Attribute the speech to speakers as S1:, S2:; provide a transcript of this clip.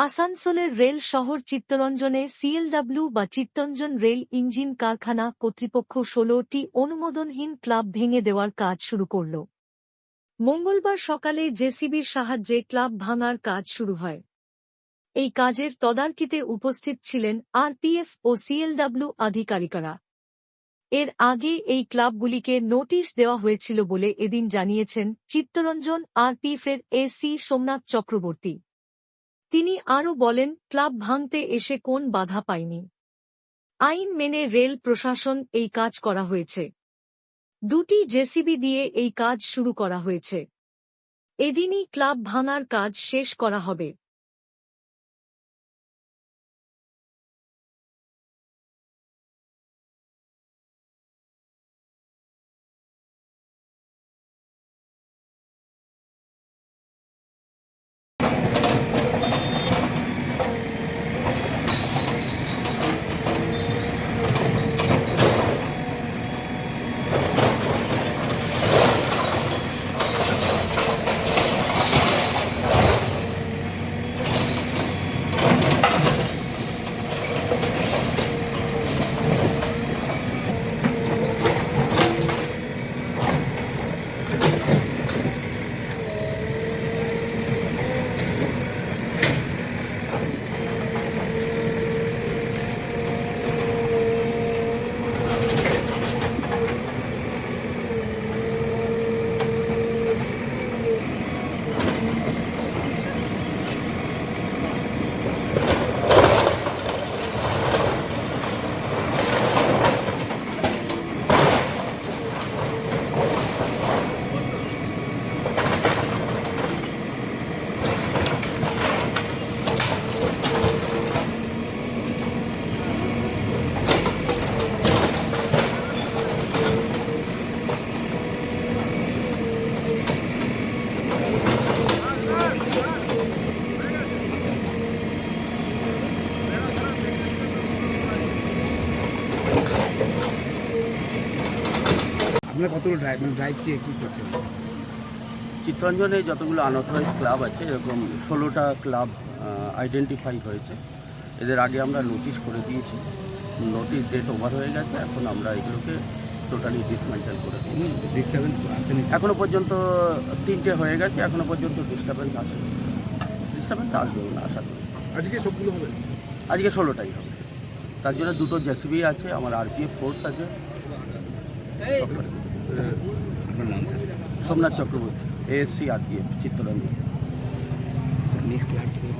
S1: আসানসোলের রেল শহর চিত্তরঞ্জনে সিএলডাব্লিউ বা চিত্তরঞ্জন রেল ইঞ্জিন কারখানা কর্তৃপক্ষ ষোলোটি অনুমোদনহীন ক্লাব ভেঙে দেওয়ার কাজ শুরু করল। মঙ্গলবার সকালে জেসিবির সাহায্যে ক্লাব ভাঙার কাজ শুরু হয়। এই কাজের তদারকিতে উপস্থিত ছিলেন আরপিএফ ও সিএলডাব্লিউ আধিকারিকরা। এর আগে এই ক্লাবগুলিকে নোটিশ দেওয়া হয়েছিল বলে এদিন জানিয়েছেন চিত্তরঞ্জন আরপিএফের এসি সোমনাথ চক্রবর্তী। তিনি আরও বলেন, ক্লাব ভাঙতে এসে কোন বাধা পায়নি আইন মেনে রেল প্রশাসন এই কাজ করা হয়েছে। দুটি জেসিবি দিয়ে এই কাজ শুরু করা হয়েছে। এদিনই ক্লাব ভাঙার কাজ শেষ করা হবে।
S2: আপনার কতগুলো ড্রাইভ মানে ড্রাইভ কি কি করছেন?
S3: চিত্তরঞ্জনে যতগুলো আনঅথরাইজ ক্লাব আছে এরকম ষোলোটা ক্লাব আইডেন্টিফাই হয়েছে। এদের আগে আমরা নোটিশ করে দিয়েছি। নোটিশ ডেট ওভার হয়ে গেছে এখন আমরা এগুলোকে টোটালি ডিসমেন্টাল করে দিই
S2: ডিস্টারবেন্স আসেনি
S3: এখনও পর্যন্ত তিনটে হয়ে গেছে এখনও পর্যন্ত ডিস্টারবেন্স আসে ডিস্টারবেন্স আসবে না আশা করি।
S2: আজকে সবগুলো হবে?
S3: আজকে ষোলোটাই হবে। তার জন্য দুটো জেসিবি আছে আমার আরপিএফ ফোর্স আছে।
S2: আপনার নাম sir?
S3: Somnath Chakraborty ASC RPF Chittaranjan.